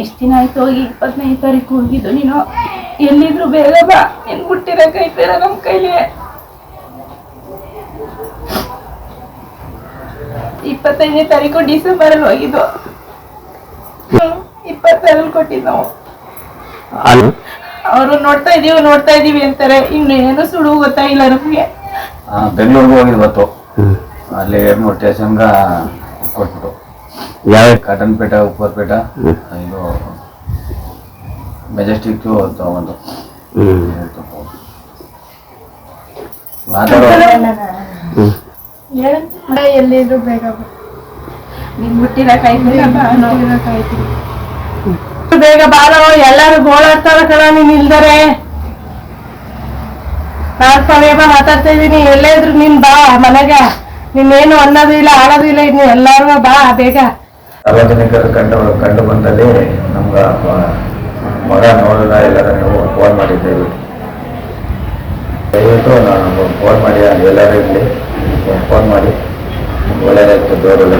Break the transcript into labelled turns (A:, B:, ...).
A: ಎಷ್ಟು ದಿನ ಆಯ್ತು ಹೋಗಿ? ಇಪ್ಪತ್ತೈದು ತಾರೀಕು ಹೋಗಿದ್ದು. ನೀನು ಎಲ್ಲಿದ್ರು ಬೇಗ ಬಾ. ನಿನ್ ಬಿಟ್ಟಿರ ಕೈ ಬೇಡ ನಮ್ಮ ಕೈಲಿ. ಇಪ್ಪತ್ತೈದನೇ ತಾರೀಕು ಡಿಸೆಂಬರ್ ಅಲ್ಲಿ ಹೋಗಿದ್ದು. ಹ್ಮ್, ಇಪ್ಪತ್ತಾರಲ್ಲಿ ಕೊಟ್ಟಿದ್ ನಾವು. ಅವರು ನೋಡ್ತಾ ಇದೀವಿ ನೋಡ್ತಾ ಇದೀವಿ ಅಂತಾರೆ. ಇನ್ನು ಏನು ಸುಡು ಗೊತ್ತಾಗಿಲ್ಲ ನಮ್ಗೆ.
B: ಬೆಂಗಳೂರಿಗೆ
C: ಹೋಗಿದ್ವತ್ತು
B: ಅಲ್ಲಿ ಏರ್ಮೂರು ಸ್ಟೇಷನ್ಗೆ ಕೊಟ್ಬಿಟ್ಟು.
C: ಯಾವ
B: ಉಪ್ಪರ್ ಉಪ್ಪರ್ಪೇಟ ಇದು ಮೆಜೆಸ್ಟಿಕ್ ತಗೊಂಡು ಮಾತಾಡೋ
A: ಎಲ್ಲಿದ್ರು ಬೇಗ ನಿನ್ ಹುಟ್ಟಿರೋ ಕೈ ಬೇಗ ಬಾ ನಾವು
D: ಬೇಗ ಬಾರೋ ಎಲ್ಲಾರು ಗೋಳಾಡ್ತಾರ ಕಣ ನೀನ್ ಇಲ್ದರೆ? ನಾನ್ ಸಮಯಪ ಮಾತಾಡ್ತಾ ಇದೀನಿ ಎಲ್ಲೇ ಇದ್ರು ನೀನ್ ಬಾ ಮನೆಗೆ. ನಿನ್ನೇನು ಅನ್ನೋದು ಇಲ್ಲ ಆಡೋದು ಇಲ್ಲ ಇನ್ನು ಎಲ್ಲಾರು ಬಾ ಬೇಗ.
B: ಸಾರ್ವಜನಿಕರು ಕಂಡು ಕಂಡು ಬಂದಲ್ಲಿ ನಮ್ಗೆ ಮಗ ನೋಡಿದ ಎಲ್ಲರ ನೀವು ಫೋನ್ ಮಾಡಿದ್ದೇವೆ. ದಯವಿಟ್ಟು ನಾನು ಫೋನ್ ಮಾಡಿ, ಎಲ್ಲರೂ ಇರಲಿ ಫೋನ್ ಮಾಡಿ. ಒಳ್ಳೆಯದಾಗ್ತದೆ ದೂರದಲ್ಲಿ